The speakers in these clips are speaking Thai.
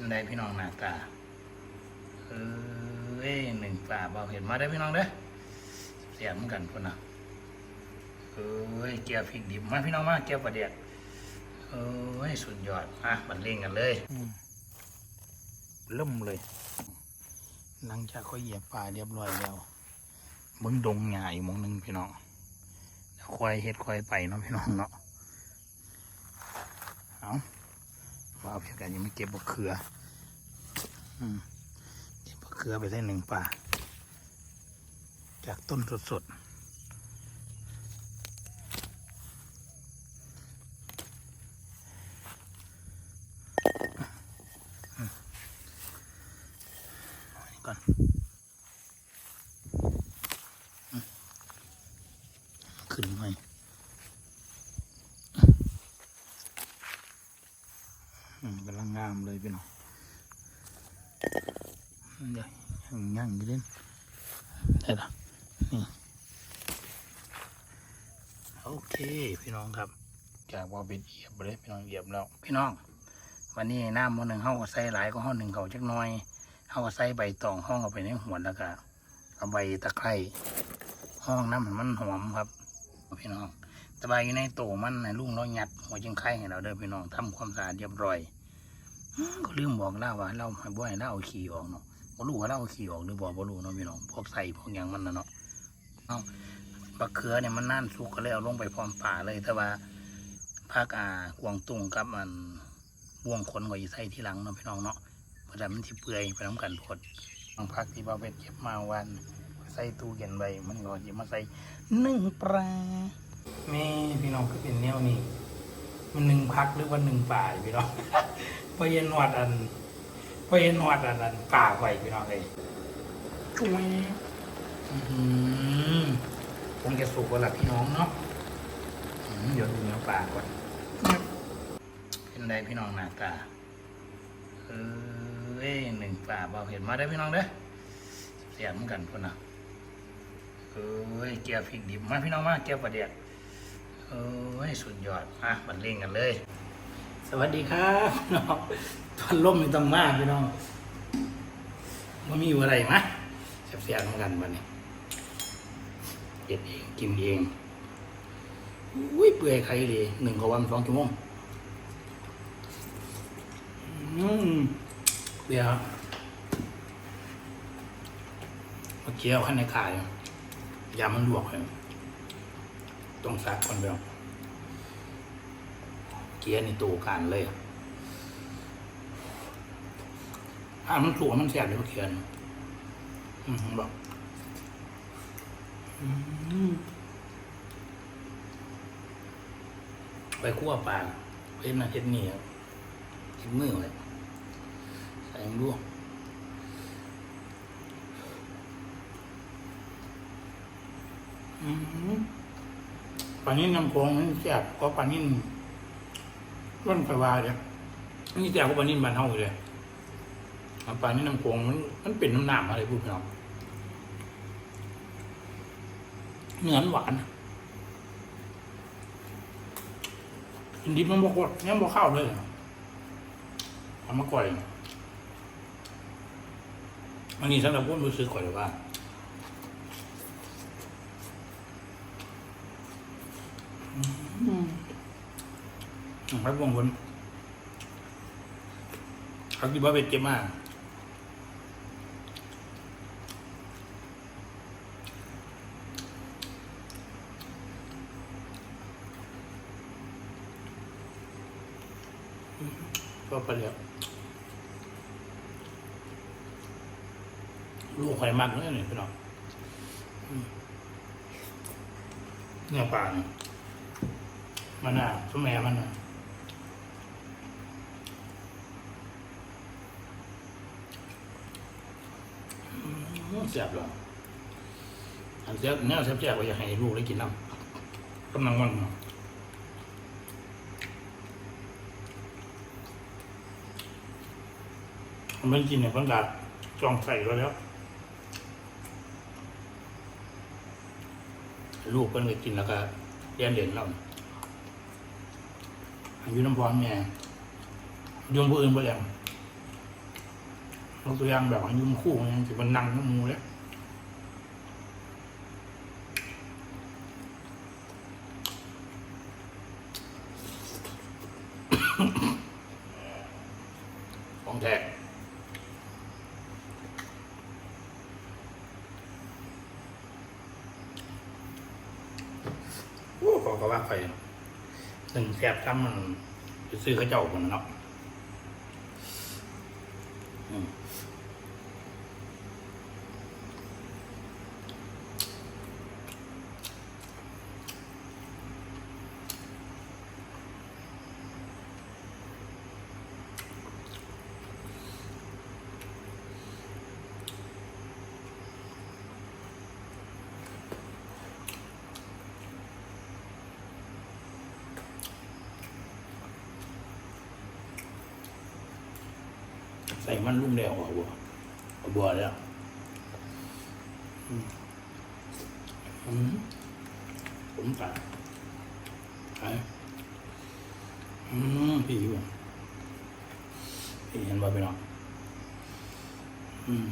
เป็นไดพี่น้องหน้าตาเอ้ยหนึ่งป่าเบาเห็นมาได้พี่น้องเด้อเสียเหมือนกันพุ่นนะเอ้ยเกียวพริกดิบมาพี่น้องมาเกี๊ยวปลาเดียกเอ้ยสุดยอดมาบันเลงกันเลยล่มเลย หลังจากเขาเหยียบป่าเรียบร้อยแล้วเบิ้งดงหญ้าอีกหมองหนึ่งพี่น้องควายเฮ็ดควายไปเนาะพี่น้องเนาะเอา ว่าเอาเพียงกันยังไม่เก็บบกเขืออืมเก็บบกเขือไปได้หนึ่งป่า จากต้นสดๆก่อนไหมอืมกำลังงามเลยพี่น้อง เดี๋ยวยังยังอยู่เล่นได้ละนี่โอเค พี่น้องครับจากว่าเป็นเหยียบไปเลยพี่น้องเหยียบแล้ว พี่น้อง วันนี้น้ำมันหนึ่งห้องก็ใส่หลายก็ห้องหนึ่งเขาจักหน้อยห้องก็ใส่ใบตองห้องเอาไปในหัวแล้วก็เอาใบตะไคร้ห้องน้ำให้มันหอมครับ พี่น้องสบายอยู่ในโตมันในะลุงเราหยัดหัวจิงไข่ให้เราเด้อพี่น้องทำความสะอาดเรียบร้อยอื้อก็ลืมบอกเล่าว่าเราให้บ่ให้เราเอาขี้ออกเนาะ บ่รู้ว่าเราเอาขี้ออกหรือบ่บ่รู้เนาะพี่น้องพวกใส่พวกหยังมันนะเนาะเอาบักเขือเนี่ยมันน่านสุกก็เลยเอาลงไปพร้อมป่าเลยแต่ว่าภาคอ่ากวางตุ้งกับมันบ่วงคนก็อีใส่ที่หลังเนาะพี่น้องเนาะเพราะฉะนั้นมันสิเปื่อยไปน้ำกันพดบางพักที่บ่าวเป็ดเก็บมาวันใส่ตู้เย็นไว้มันก็จะมาใส่หนึ่งปลาแม่พี่น้องก็เป็นแนวนี้มันหนึ่งพักหรือว่าหนึ่งป่าพี่น้องพอเย็นหนวดอัน พอเย็นหนวดอันอันป่าไว้พี่น้องเลยจุ้ยอื้อหือคงจะสุกกว่าละพี่น้องเนาะอื้อเดี๋ยวดูเนื้อปลาก่อนเป็นไรพี่น้องหน้าตาเอ้ยหนึ่งป่าเบาเห็นมาได้อพี่น้องเด้อเสียเหมือนกันคนน่ะเอ้ยเกี๊ยวพริกดิบมาพี่น้องมาเกี๊ยวปลาเดียกเอ้ยสุดยอดมาบันเล่งกันเลย สวัสดีครับพี่น้องตอนล่มไม่ต้องมากพี่น้องมันมีอยู่อะไรมะเสียบๆเหมือนกันวันนี้เก็บเองกินเองอุ้ยเปื่อยใครเลยหนึ่งกว่าวันสองชั่วโมงอืมเปรี้ยวเอาเกี๊ยวขั้นในขายยามันลวกเลยต้องซักคนเดียว เกียร์นี่ตูกันเลยถ้ามันสูงมันแสบเลยเกียนอืมบอกไปคั่วปลาเพ็ดนะเพ็ดนี่ครับเพ็ดมือเลยใส่ลวกอืมปลานิ่นน้ำโขงมันแซ่บก็ปลานิ่น ร่อนไฟวาเลยนี่แซ่ก็ปลานิ่นบานเฮาเลยเอาปลานิ่นน้ำโขงมันมันเป็นน้ำหนามอะไรพูดพี่น้องเนื้อนหวานกินดิบมันบอกว่ายังบอกข้าวเลยเอามาก่อยอันนี้สำหรับคนรู้สึกก่อยเลยว่า ไปวงบนเขาคิดว่าเป็นเจ็บมากก็ไปแล้วลูกไข่มันเลยนี่พี่น้องเนี่ยปลาเนี่ยมันอะสมัยมันอะ แซ่บเลยอันแซ่บแนวแซ่บๆก็อยากให้ลูกได้กินน้ำกำลังมันเนมันกินเนี่ยพิ่งกัดจองใส่ไว้แล้ว ลูกเพิ่นก็กินแล้วก็เรียนเด่นแล้วอายุน้ำพร้อมแม่ยงผู้อื่นไปแล้ว เอาตัวอย่างแบบว่ายุ่มคู่ยังสิมันนั่งน้ำมูเลยของแท้โอ้ขอก็ว่าไปหนึ่งแซ่บซ้ำมันซื้อเขาเจ้าคนเนาะ ส่มันลุ่มแล้วเอาบัวบัวแล้วผมตัดไปอืมพี่อยู่พี่เห็นว่าไปเนาะอืม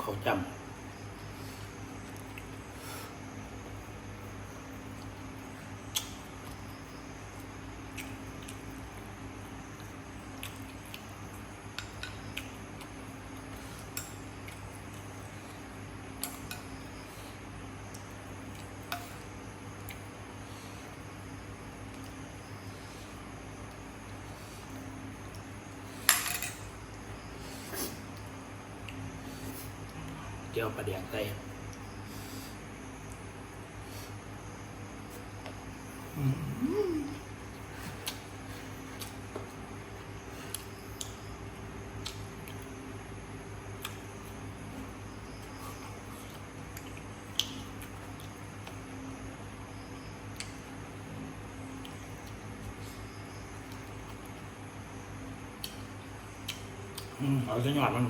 เขาจำ เจียวปลาแดกใส่อืมอืมเอาสักหน่อยมัน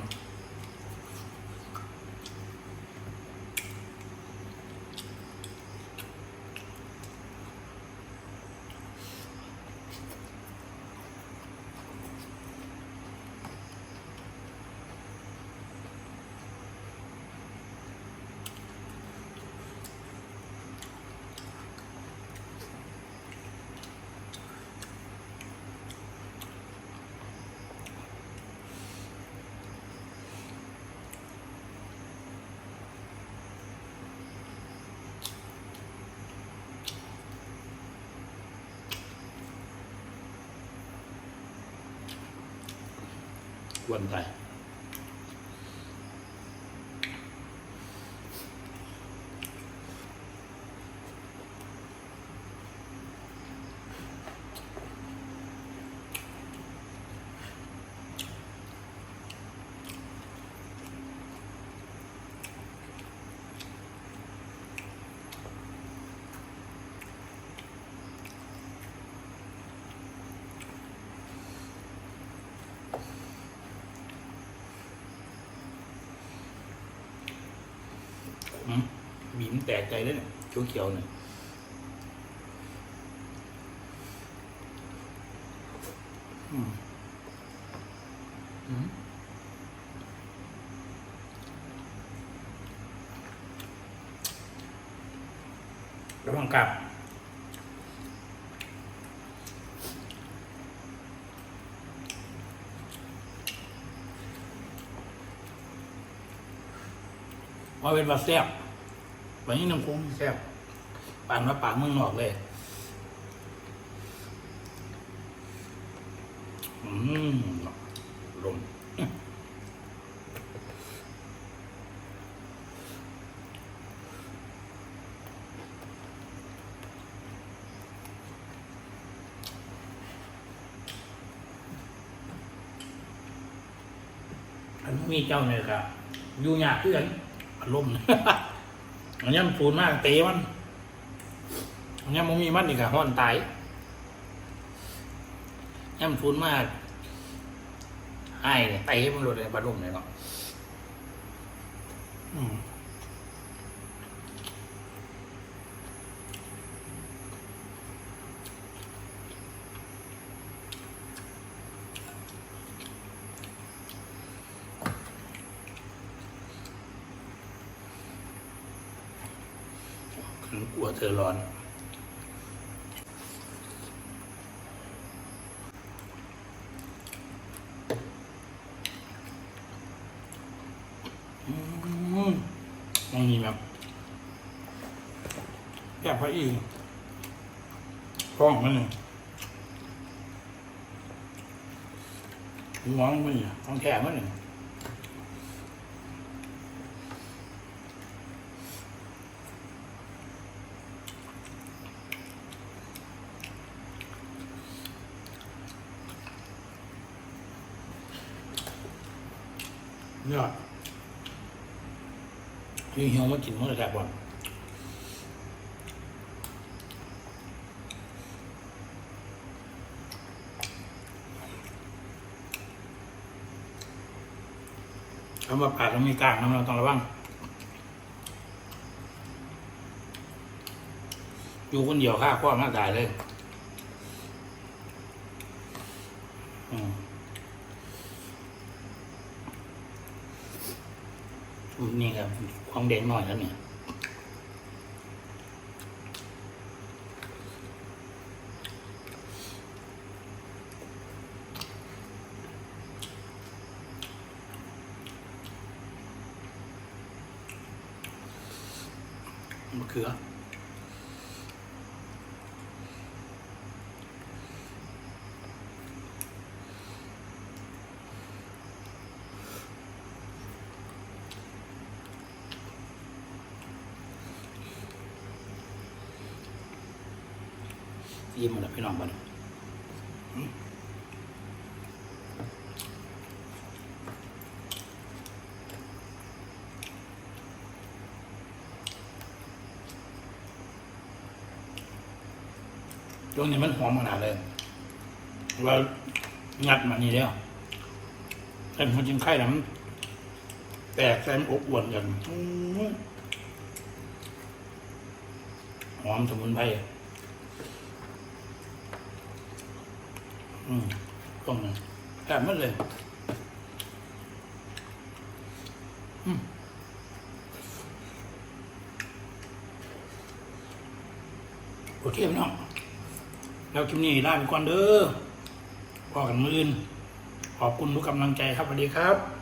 วนไปอืม บีมนแตกใจเลยเนี่ยเขียวๆเนี่ยอืมอืมระวังกลับว่าเป็นว่าแซ่บันนี้น้ำคุ้งแซ่บปานมาปากเมืองนอกเลย อืมลมอันนี้มีเจ้าเนี่ยครับอยู่ยากเพื่อนอารมณ์ อันนี้มันฟูนมากเตะมันอันนี้มันมีมันอีกอะห้อนตายอันนี้มันฟูนมากไอ้เนี่ยเตะมันหลุดเลยบาดุ่มเลยเนาะอืมัวเธอร้อน อืมมันมีแบบแก้พระอีกกล้องมันหนึ่งหัวมันมันเนี่ยต้องแก้มันหนึ่ง ยอดพี่เฮียวมากินมื่อไหร่บ่อนคำว่าปากต้องมีกลางนะเราต้องระวังอยู่คนเดียวฆ่าพ่อหน้าตายเลย อืม นี่ครับความเด่นหน่อยแล้วเนี่ยมะเขือ ยิ้มมาแล้วพี่น้องบ้านช่วงนี้มันหอมขนาดเลยเรางัดมานี่แล้วแต่คนกินไข่แล้วมันแตกแซมอบอวนกันหอมสมุนไพร อืมตรงนั้นแอบมันเลยอืมโอเคพี่น้องแล้วคลิปนี้ลาไปก่อนเด้อพอกันมืออื่นขอบคุณทุกกำลังใจครับสวัสดีครับ